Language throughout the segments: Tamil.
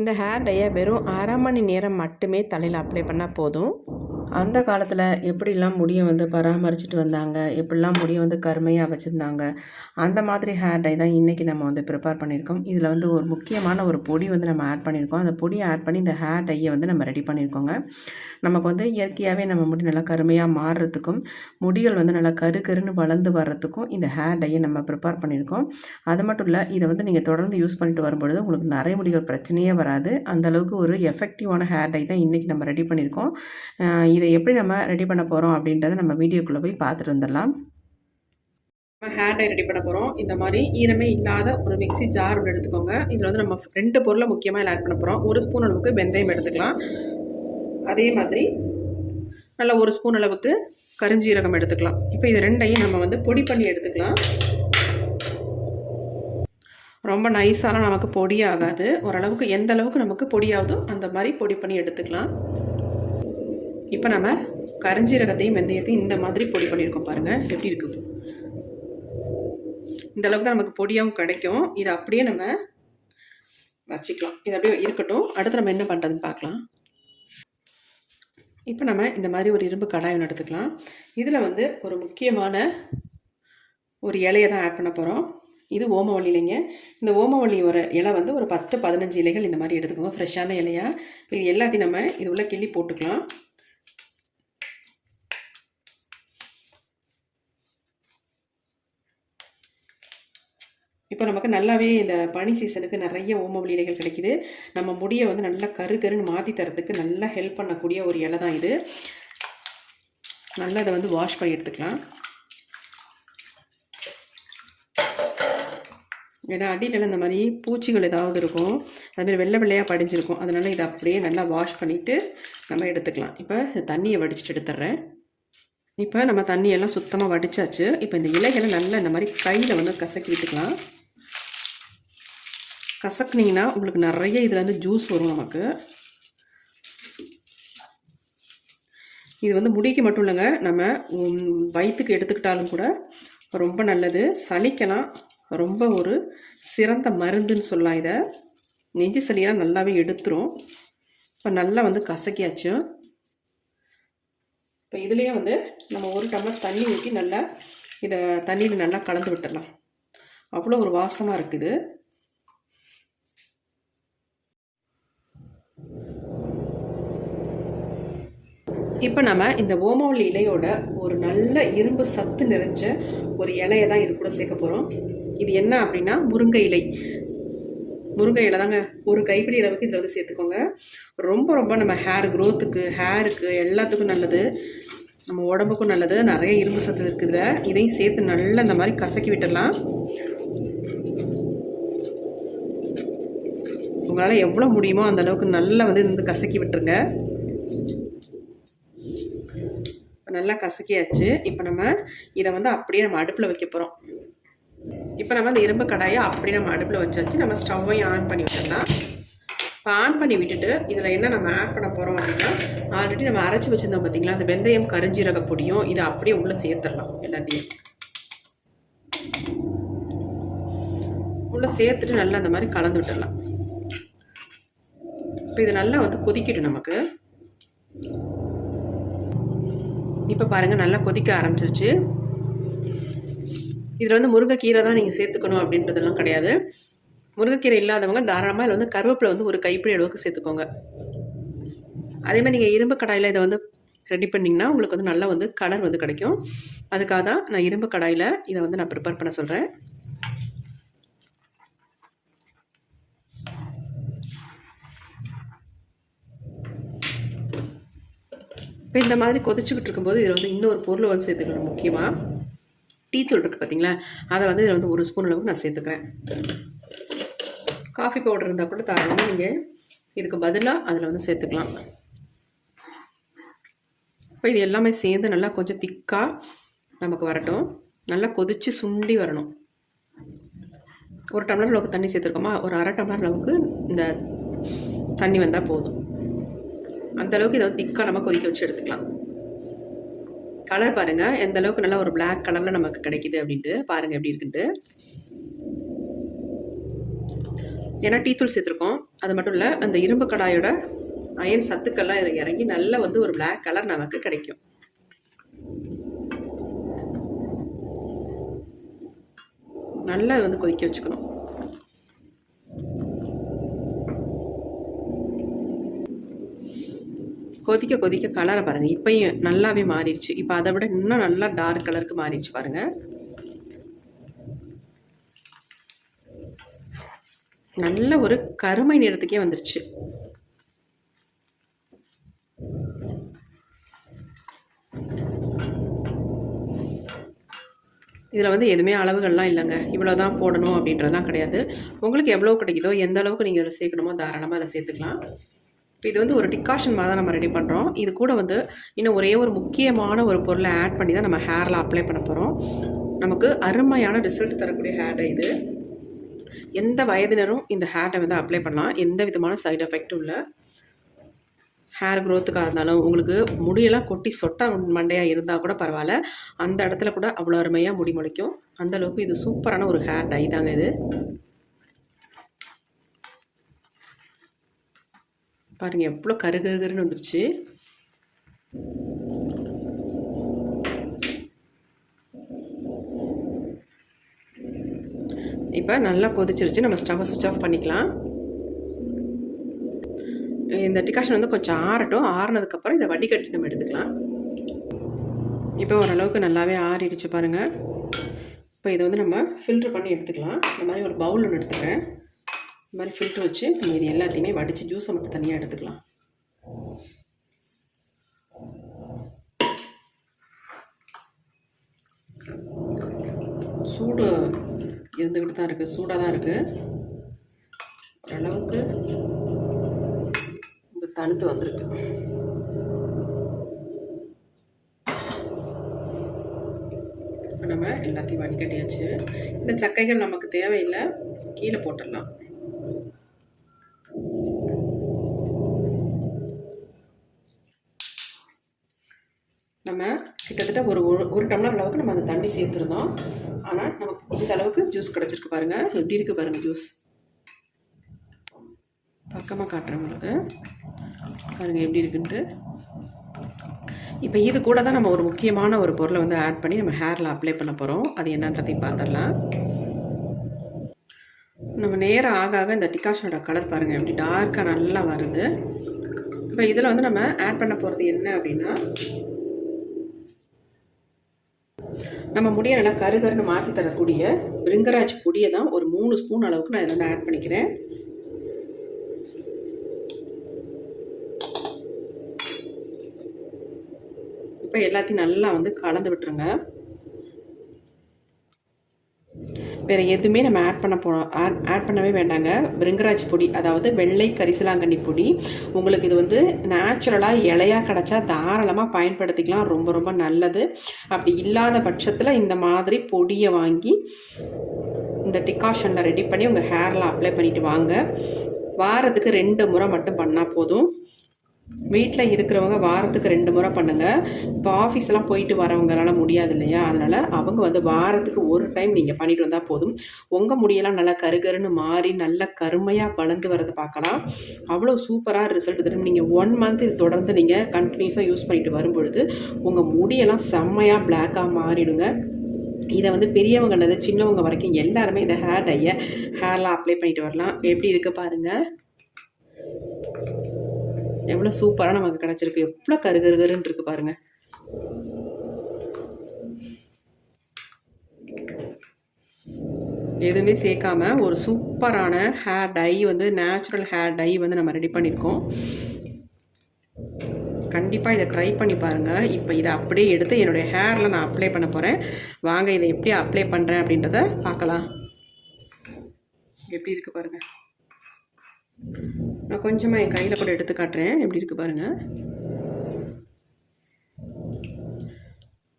இந்த ஹேர் டையை வெறும் அரை மணி நேரம் மட்டுமே தலையில் அப்ளை பண்ணால் போதும். அந்த காலத்தில் எப்படிலாம் முடியை வந்து பராமரிச்சுட்டு வந்தாங்க? எப்படிலாம் முடியை வந்து கருமையாக வச்சுருந்தாங்க? அந்த மாதிரி ஹேர் டை தான் இன்றைக்கி நம்ம வந்து ப்ரிப்பேர் பண்ணியிருக்கோம். இதில் வந்து ஒரு முக்கியமான ஒரு பொடி வந்து நம்ம ஆட் பண்ணியிருக்கோம். அந்த பொடியை ஆட் பண்ணி இந்த ஹேர் டையை வந்து நம்ம ரெடி பண்ணியிருக்கோங்க. நமக்கு வந்து இயற்கையாகவே நம்ம முடி நல்லா கருமையாக மாறுறதுக்கும் முடிகள் வந்து நல்லா கரு கருன்னு வளர்ந்து வர்றதுக்கும் இந்த ஹேர் டையை நம்ம ப்ரிப்பேர் பண்ணியிருக்கோம். அது மட்டும் இல்லை இதை வந்து நீங்கள் தொடர்ந்து யூஸ் பண்ணிட்டு வரும்பொழுது உங்களுக்கு நிறைய முடிகள் பிரச்சனையே வராது. அந்த அளவுக்கு ஒரு எஃபெக்டிவான ஹேர் டை தான் இன்றைக்கி நம்ம ரெடி பண்ணியிருக்கோம். இதை எப்படி நம்ம ரெடி பண்ண போகிறோம் அப்படின்றத நம்ம வீடியோக்குள்ளே போய் பார்த்துட்டு வந்துடலாம். நம்ம ஹேர் டை ரெடி பண்ண போகிறோம் இந்த மாதிரி ஈரமே இல்லாத ஒரு மிக்சி ஜார் ஒன்று எடுத்துக்கோங்க. இதில் வந்து நம்ம ரெண்டு பொருளை முக்கியமாக ஆட் பண்ண போகிறோம் ஒரு ஸ்பூன் அளவுக்கு வெந்தயம் எடுத்துக்கலாம். அதே மாதிரி நல்லா ஒரு ஸ்பூன் அளவுக்கு கருஞ்சீரகம் எடுத்துக்கலாம். இப்போ இது ரெண்டையும் நம்ம வந்து பொடி பண்ணி எடுத்துக்கலாம். ரொம்ப நைஸாலாம் நமக்கு பொடி ஆகாது ஓரளவுக்கு எந்த அளவுக்கு நமக்கு பொடியாகுதோ அந்த மாதிரி பொடி பண்ணி எடுத்துக்கலாம். இப்போ நம்ம கரிஞ்சீரகத்தையும் வெந்தயத்தையும் இந்த மாதிரி பொடி பண்ணியிருக்கோம் பாருங்கள் எப்படி இருக்குது இந்த அளவுக்கு தான் நமக்கு பொடியாகவும் கிடைக்கும். இதை அப்படியே நம்ம வச்சுக்கலாம். இது அப்படியே இருக்கட்டும். அடுத்து நம்ம என்ன பண்ணுறதுன்னு பார்க்கலாம். இப்போ நம்ம இந்த மாதிரி ஒரு இரும்பு கடாய் ஒன்று எடுத்துக்கலாம். இதில் வந்து ஒரு முக்கியமான ஒரு இலையை தான் ஆட் பண்ண போகிறோம் இது ஓமவள்ளி இல்லைங்க இந்த ஓமவள்ளி ஒரு இலை வந்து ஒரு பத்து பதினஞ்சு இலைகள் இந்த மாதிரி எடுத்துக்கோங்க. ஃப்ரெஷ்ஷான இலையா? இது எல்லாத்தையும் நம்ம இது உள்ள கிள்ளி போட்டுக்கலாம். இப்போ நமக்கு நல்லாவே இந்த பனி சீசனுக்கு நிறைய ஓமவள்ளி இலைகள் கிடைக்குது. நம்ம முடியை வந்து நல்லா கரு கருன்னு மாற்றி தரத்துக்கு நல்லா ஹெல்ப் பண்ணக்கூடிய ஒரு இலை தான் இது. நல்லா இதை வந்து வாஷ் பண்ணி எடுத்துக்கலாம். ஏன்னா அடியிலலாம் இந்த மாதிரி பூச்சிகள் ஏதாவது இருக்கும். அதுமாதிரி வெள்ளை வெள்ளையாக படிஞ்சிருக்கும். அதனால் இதை அப்படியே நல்லா வாஷ் பண்ணிவிட்டு நம்ம எடுத்துக்கலாம். இப்போ இந்த தண்ணியை வடிச்சிட்டு எடுத்துட்றேன் இப்போ நம்ம தண்ணியெல்லாம் சுத்தமாக வடித்தாச்சு இப்போ இந்த இலைகளை நல்லா இந்த மாதிரி கையில் வந்து கசக்கி விட்டுக்கலாம். கசக்குனிங்கன்னா உங்களுக்கு நிறைய இதில் வந்து ஜூஸ் வரும் நமக்கு. இது வந்து முடிக்கு மட்டும் இல்லைங்க. நம்ம வயிற்றுக்கு எடுத்துக்கிட்டாலும் கூட ரொம்ப நல்லது. சளிக்கெல்லாம் ரொம்ப ஒரு சிறந்த மருந்துன்னு சொல்லலாம் இதை. நெஞ்சு சளியெல்லாம் நல்லாவே எடுத்துரும். இப்போ நல்லா வந்து கசக்கியாச்சு. இப்போ இதுலேயே வந்து நம்ம ஒரு டம்ளர் தண்ணி ஊற்றி நல்லா இதை தண்ணியில் நல்லா கலந்து விட்டுடலாம். அவ்வளோ ஒரு வாசமாக இருக்குது. இப்போ நம்ம இந்த ஓமவல்லி இலையோட ஒரு நல்ல இரும்பு சத்து நிறைஞ்ச ஒரு இலையை தான் இது கூட சேர்க்க போகிறோம் இது என்ன அப்படின்னா முருங்கை இலை. முருங்கை இலை தாங்க. ஒரு கைப்பிடி அளவுக்கு இதில் வந்து சேர்த்துக்கோங்க. ரொம்ப ரொம்ப நம்ம ஹேர் க்ரோத்துக்கு ஹேருக்கு எல்லாத்துக்கும் நல்லது. நம்ம உடம்புக்கும் நல்லது. நிறைய இரும்பு சத்து இருக்குதுல இதையும் சேர்த்து நல்லா இந்த மாதிரி கசக்கி விட்டுடலாம். உங்களால் எவ்வளோ முடியுமோ அந்த அளவுக்கு நல்லா வந்து இந்த கசக்கி விட்டுருங்க. இப்போ நல்லா கசக்கியாச்சு. இப்போ நம்ம இதை வந்து அப்படியே நம்ம அடுப்பில் வைக்க போகிறோம் இப்போ நம்ம அந்த இரும்பு கடாயை அப்படியே நம்ம அடுப்பில் வச்சாச்சு. நம்ம ஸ்டவ்வையும் ஆன் பண்ணி விட்டுடலாம். இப்போ ஆன் பண்ணி விட்டுட்டு இதில் என்ன நம்ம ஆட் பண்ண போகிறோம் அப்படின்னா ஆல்ரெடி நம்ம அரைச்சி வச்சுருந்தோம் பார்த்தீங்களா அந்த வெந்தயம் கருஞ்சீரக பொடியும் இதை அப்படியே உள்ளே சேர்த்துடலாம் எல்லாத்தையும். உள்ளே சேர்த்துட்டு நல்லா அந்த மாதிரி கலந்து விட்டுடலாம். இப்போ இது நல்லா வந்து கொதிக்கிட்டு நமக்கு. இப்போ பாருங்கள் நல்லா கொதிக்க ஆரம்பிச்சிருச்சு. இதில் வந்து முருங்கைக்கீரை தான் நீங்கள் சேர்த்துக்கணும் அப்படின்றதெல்லாம் கிடையாது. முருங்கைக்கீரை இல்லாதவங்க தாராளமாக இதில் வந்து கருவேப்பிலை வந்து ஒரு கைப்பிடி அளவுக்கு சேர்த்துக்கோங்க. அதே மாதிரி நீங்கள் இரும்பு கடாயில் இதை வந்து ரெடி பண்ணிங்கன்னா உங்களுக்கு வந்து நல்லா வந்து கலர் வந்து கிடைக்கும். அதுக்காக தான் நான் இரும்பு கடாயில் இதை வந்து நான் ப்ரிப்பேர் பண்ண சொல்கிறேன் இப்போ இந்த மாதிரி கொதிச்சுக்கிட்டு இருக்கும்போது இதில் வந்து இன்னொரு பொருள் வந்து சேர்த்துக்கணும் முக்கியமாக டீ தூள் இருக்குது பார்த்தீங்களா அதை வந்து இதில் வந்து ஒரு ஸ்பூன் அளவுக்கு நான் சேர்த்துக்கிறேன். காஃபி பவுடர் இருந்தால் கூட தாராளமாக நீங்கள் இதுக்கு பதிலாக அதில் வந்து சேர்த்துக்கலாம். இப்போ இது எல்லாமே சேர்ந்து நல்லா கொஞ்சம் திக்காக நமக்கு வரட்டும். நல்லா கொதித்து சுண்டி வரணும். ஒரு டம்ளர் அளவுக்கு தண்ணி சேர்த்துருக்கோமா? ஒரு அரை டம்ளர் அளவுக்கு இந்த தண்ணி வந்தால் போதும். அந்த அளவுக்கு இதை திக்காக நம்ம கொதிக்க வச்சு எடுத்துக்கலாம். கலர் பாருங்கள் எந்த அளவுக்கு நல்லா ஒரு பிளாக் கலரில் நமக்கு கிடைக்கிது அப்படின்ட்டு பாருங்கள் எப்படி இருக்குன்ட்டு. ஏன்னா டீத்தூள் சேர்த்துருக்கோம். அது மட்டும் இல்லை அந்த இரும்பு கடாயோட அயன் சத்துக்கள்லாம் இதில் இறங்கி நல்ல வந்து ஒரு பிளாக் கலர் நமக்கு கிடைக்கும். நல்லா வந்து கொதிக்க வச்சுக்கணும். கொதிக்க கொதிக்க கலரை பாருங்கள் இப்பயும் நல்லாவே மாறிடுச்சு. இப்போ அதை விட இன்னும் நல்லா டார்க் கலருக்கு மாறிடுச்சு பாருங்கள் நல்ல ஒரு கருமை நிறத்துக்கே வந்துருச்சு. இதில் வந்து எதுவுமே அளவுகள்லாம் இல்லைங்க. இவ்வளோ தான் போடணும் அப்படின்றதெல்லாம் கிடையாது. உங்களுக்கு எவ்வளோ கிடைக்குதோ எந்த அளவுக்கு நீங்கள் அதில் சேர்க்கணுமோ தாராளமாக அதை சேர்த்துக்கலாம். இப்போ இது வந்து ஒரு டிகாஷன் மாதிரி தான் நம்ம ரெடி பண்ணுறோம் இது கூட வந்து இன்னும் ஒரே ஒரு முக்கியமான ஒரு பொருளை ஆட் பண்ணி தான் நம்ம ஹேரில் அப்ளை பண்ண போகிறோம் நமக்கு அருமையான ரிசல்ட் தரக்கூடிய ஹேர் இது. எந்த வயதினரும் இந்த ஹேரை வந்து அப்ளை பண்ணலாம். எந்த விதமான சைடு எஃபெக்ட்டும் இல்லை. ஹேர் க்ரோத்துக்காக இருந்தாலும் உங்களுக்கு முடியெல்லாம் கொட்டி சொட்டா மண்டையாக இருந்தால் கூட பரவாயில்ல. அந்த இடத்துல கூட அவ்வளோ அருமையாக முடி முளைக்கும். அந்தளவுக்கு இது சூப்பரான ஒரு ஹேர் டை தாங்க இது. பாருங்கள் எவ்வளோ கருகருன்னு வந்துருச்சு. இப்போ நல்லா கொதிச்சிருச்சு. நம்ம ஸ்டவ்வை சுவிட்ச் ஆஃப் பண்ணிக்கலாம். இந்த டிகாஷன் வந்து கொஞ்சம் ஆறட்டும். ஆறுனதுக்கப்புறம் இதை வடிகட்டி நம்ம எடுத்துக்கலாம். இப்போ ஓரளவுக்கு நல்லாவே ஆறிடுச்சு பாருங்கள் இப்போ இதை வந்து நம்ம ஃபில்ட்ரு பண்ணி எடுத்துக்கலாம். இந்த மாதிரி ஒரு பவுல் ஒன்று எடுத்துக்கிறேன். இந்த மாதிரி ஃபில்ட்ரு வச்சு நம்ம இது எல்லாத்தையுமே வடித்து ஜூஸை மட்டும் தனியாக எடுத்துக்கலாம். சூடு இருந்துக்கிட்டு தான் இருக்குது சூடாக தான் இருக்குது ஓரளவுக்கு இந்த தணுத்து வந்திருக்கு. நம்ம எல்லாத்தையும் வடிகட்டியாச்சு. இந்த சக்கைகள் நமக்கு தேவையில்லை கீழே போட்டுடலாம் நம்ம கிட்டத்தட்ட ஒரு ஒரு ஒரு டம்ளர் அளவுக்கு நம்ம அந்த தண்ணி சேர்த்துருந்தோம். ஆனால் நமக்கு இந்த அளவுக்கு ஜூஸ் கிடச்சிருக்கு பாருங்கள் எப்படி இருக்குது பாருங்கள் ஜூஸ் பக்கமாக காட்டுறேன் உங்களுக்கு. பாருங்கள் எப்படி இருக்குன்ட்டு. இப்போ இது கூட தான் நம்ம ஒரு முக்கியமான ஒரு பொருளை வந்து ஆட் பண்ணி நம்ம ஹேரில் அப்ளை பண்ண போகிறோம் அது என்னன்றதையும் பார்த்துடலாம். நம்ம நேரம் ஆக ஆக இந்த டிகாஷனோட கலர் பாருங்கள் எப்படி டார்க்காக நல்லா வருது. இப்போ இதில் வந்து நம்ம ஆட் பண்ண போகிறது என்ன அப்படின்னா நம்ம முடிய நல்லா கருகருன்னு மாற்றி தரக்கூடிய பிரிங்கராஜ் பொடியை தான் ஒரு மூணு ஸ்பூன் அளவுக்கு நான் இதில் வந்து ஆட் பண்ணிக்கிறேன். இப்போ எல்லாத்தையும் நல்லா வந்து கலந்து விட்டுருங்க. வேறு எதுவுமே நம்ம ஆட் பண்ண போ ஆட் பண்ணவே வேண்டாங்க. பிரிங்கராஜ் பொடி அதாவது வெள்ளை கரிசலாங்கண்ணி பொடி. உங்களுக்கு இது வந்து நேச்சுரலாக இலையாக கிடச்சா தாராளமாக பயன்படுத்திக்கலாம். ரொம்ப ரொம்ப நல்லது. அப்படி இல்லாத பட்சத்தில் இந்த மாதிரி பொடியை வாங்கி இந்த டிகாஷனை ரெடி பண்ணி உங்கள் ஹேரில் அப்ளை பண்ணிவிட்டு வாங்க. வாரத்துக்கு ரெண்டு முறை மட்டும் பண்ணால் போதும். வீட்டில் இருக்கிறவங்க வாரத்துக்கு ரெண்டு முறை பண்ணுங்கள் இப்போ ஆஃபீஸ்லாம் போயிட்டு வரவங்களால முடியாது இல்லையா? அதனால் அவங்க வந்து வாரத்துக்கு ஒரு டைம் நீங்கள் பண்ணிட்டு வந்தால் போதும். உங்கள் முடியெல்லாம் நல்லா கருகருன்னு மாறி நல்லா கருமையாக வளர்ந்து வரதை பார்க்கலாம். அவ்வளோ சூப்பராக ரிசல்ட் தரும். நீங்கள் ஒன் மந்த் இது தொடர்ந்து நீங்கள் கண்டினியூஸாக யூஸ் பண்ணிட்டு வரும்பொழுது உங்கள் முடியெல்லாம் செம்மையாக பிளாக்காக மாறிடுங்க. இதை வந்து பெரியவங்கலேருந்து சின்னவங்க வரைக்கும் எல்லாருமே இந்த ஹேர் டையை ஹேர்லாம் அப்ளை பண்ணிட்டு வரலாம். எப்படி இருக்குது பாருங்கள் எவ்வளோ சூப்பராக நமக்கு கிடச்சிருக்கு. எவ்வளோ கருகருகருன்னு இருக்கு பாருங்கள் எதுவுமே சேர்க்காம ஒரு சூப்பரான ஹேர் டை வந்து நேச்சுரல் ஹேர் டை வந்து நம்ம ரெடி பண்ணியிருக்கோம். கண்டிப்பாக இதை ட்ரை பண்ணி பாருங்கள் இப்போ இதை அப்படியே எடுத்து என்னுடைய ஹேரில் நான் அப்ளை பண்ண போகிறேன் வாங்க இதை எப்படி அப்ளை பண்ணுறேன் அப்படின்றத பார்க்கலாம். எப்படி இருக்குது பாருங்கள் நான் கொஞ்சமாக என் கையில் கூட எடுத்து காட்டுறேன். எப்படி இருக்குது பாருங்கள்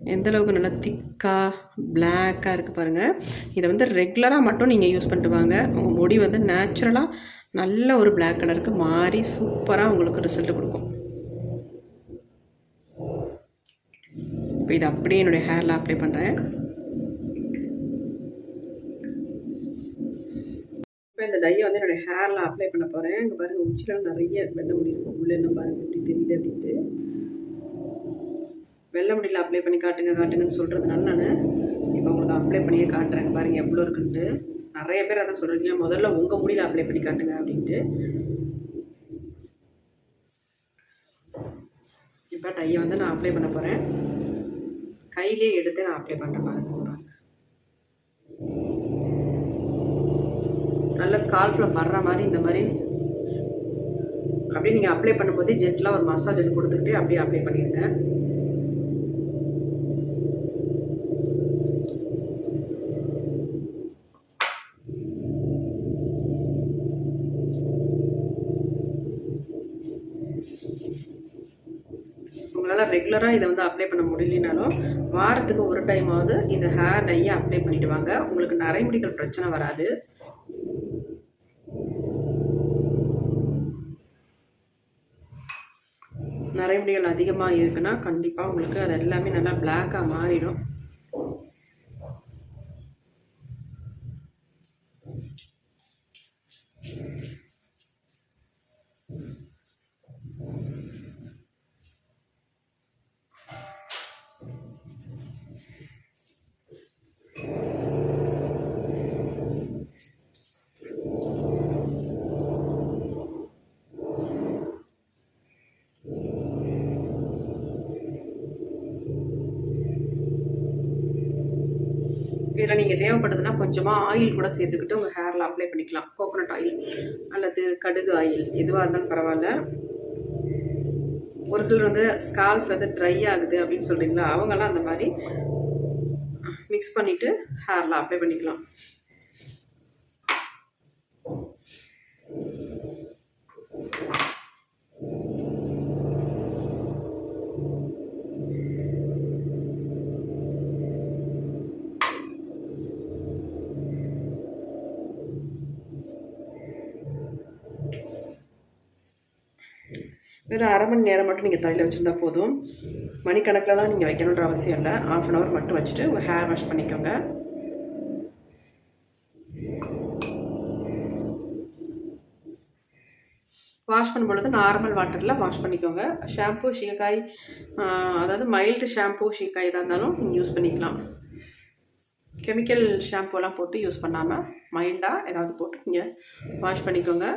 எந்தளவுக்கு நல்லா திக்காக பிளாக்காக இருக்குது பாருங்கள் இதை வந்து ரெகுலராக மட்டும் நீங்கள் யூஸ் பண்ணிட்டு வாங்க. உங்கள் முடி வந்து நேச்சுரலாக நல்ல ஒரு பிளாக் கலருக்கு மாறி சூப்பராக உங்களுக்கு ரிசல்ட் கொடுக்கும். இப்போ இதை அப்படியே என்னுடைய ஹேரில் அப்ளை பண்ணுறேன் இந்த டையை வந்து என்னுடைய ஹேரில் அப்ளை பண்ண போகிறேன் இங்கே பாருங்கள் உச்சியில் நிறைய வெள்ளை முடி இருக்கும் உள்ளே என்ன பாருங்கள் எப்படி தெரியுது அப்படின்ட்டு. வெள்ளை முடியில் அப்ளை பண்ணி காட்டுங்க காட்டுங்கன்னு சொல்கிறதுனால நான் இப்போ உங்களுக்கு அப்ளை பண்ணியே காட்டுறேன். பாருங்கள் எவ்வளோ இருக்குன்ட்டு. நிறைய பேர் அதான் சொல்கிறீங்க முதல்ல உங்கள் முடியில் அப்ளை பண்ணி காட்டுங்க அப்படின்ட்டு. இப்போ டையை வந்து நான் அப்ளை பண்ண போகிறேன் கையிலே எடுத்து நான் அப்ளை பண்ணுறேன் பாருங்க. நல்லா ஸ்கால்ஃபில் படுற மாதிரி இந்த மாதிரி அப்படியே நீங்கள் அப்ளை பண்ணும்போதே ஜென்டலாக ஒரு மசாஜ் கொடுத்துக்கிட்டே அப்படியே அப்ளை பண்ணிடுங்க உங்களால் ரெகுலராக இதை வந்து அப்ளை பண்ண முடியலனாலும் வாரத்துக்கு ஒரு டைமாவது இந்த ஹேர் டையை அப்ளை பண்ணிவிடுவாங்க உங்களுக்கு நரைமுடிகள் பிரச்சனை வராது. நரைமுடிகள் அதிகமாக இருக்குன்னா கண்டிப்பாக உங்களுக்கு அது எல்லாமே நல்லா பிளாக்காக மாறிடும். இதில் நீங்கள் தேவைப்படுதுன்னா கொஞ்சமாக ஆயில் கூட சேர்த்துக்கிட்டு உங்கள் ஹேரில் அப்ளை பண்ணிக்கலாம். கோகோனட் ஆயில் அல்லது கடுகு ஆயில் எதுவாக இருந்தாலும் பரவாயில்ல. ஒரு சிலர் வந்து ஸ்கால்ஃப் வந்து ட்ரை ஆகுது அப்படின்னு சொல்கிறீங்களா அவங்கெல்லாம் அந்த மாதிரி மிக்ஸ் பண்ணிவிட்டு ஹேரில் அப்ளை பண்ணிக்கலாம். வெறும் அரை மணி நேரம் மட்டும் நீங்கள் தலையில் வச்சுருந்தா போதும். மணிக்கணக்கிலலாம் நீங்கள் வைக்கணுன்ற அவசியம் இல்லை. ஆஃப் அன் ஹவர் மட்டும் வச்சுட்டு உங்கள் ஹேர் வாஷ் பண்ணிக்கோங்க. வாஷ் பண்ணும்பொழுது நார்மல் வாட்டரில் வாஷ் பண்ணிக்கோங்க. ஷாம்பு சீக்காய் அதாவது மைல்டு ஷாம்பு சீக்காய் எதாக இருந்தாலும் நீங்கள் யூஸ் பண்ணிக்கலாம். கெமிக்கல் ஷாம்புலாம் போட்டு யூஸ் பண்ணாமல் மைல்டாக ஏதாவது போட்டு நீங்கள் வாஷ் பண்ணிக்கோங்க.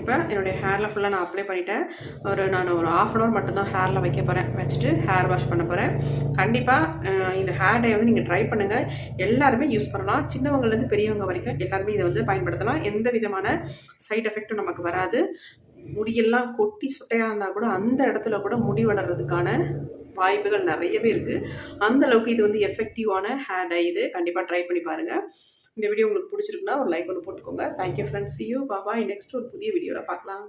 இப்போ என்னுடைய ஹேரில் ஃபுல்லாக நான் அப்ளை பண்ணிட்டேன். ஒரு நான் ஒரு ஆஃப் அன் ஹவர் மட்டும்தான் ஹேரில் வைக்க போகிறேன் வச்சுட்டு ஹேர் வாஷ் பண்ண போகிறேன் கண்டிப்பாக இந்த ஹேர் டை வந்து நீங்கள் ட்ரை பண்ணுங்கள் எல்லாருமே யூஸ் பண்ணலாம். சின்னவங்கலேருந்து பெரியவங்க வரைக்கும் எல்லாருமே இதை வந்து பயன்படுத்தலாம். எந்த விதமான சைட் எஃபெக்ட்டும் நமக்கு வராது. முடியெல்லாம் கொட்டி சுட்டையாக இருந்தால் கூட அந்த இடத்துல கூட முடி வளர்கிறதுக்கான வாய்ப்புகள் நிறையவே இருக்குது அந்தளவுக்கு இது வந்து எஃபெக்டிவான ஹேர் டை இது கண்டிப்பாக ட்ரை பண்ணி பாருங்கள் இந்த வீடியோ உங்களுக்கு பிடிச்சிருக்குன்னா ஒரு லைக் ஒன்று போட்டுக்கோங்க. தேங்க்யூ ஃப்ரெண்ட்ஸ் யூ பாபா நெக்ஸ்ட் ஒரு புதிய வீடியோவில் பார்க்கலாம்.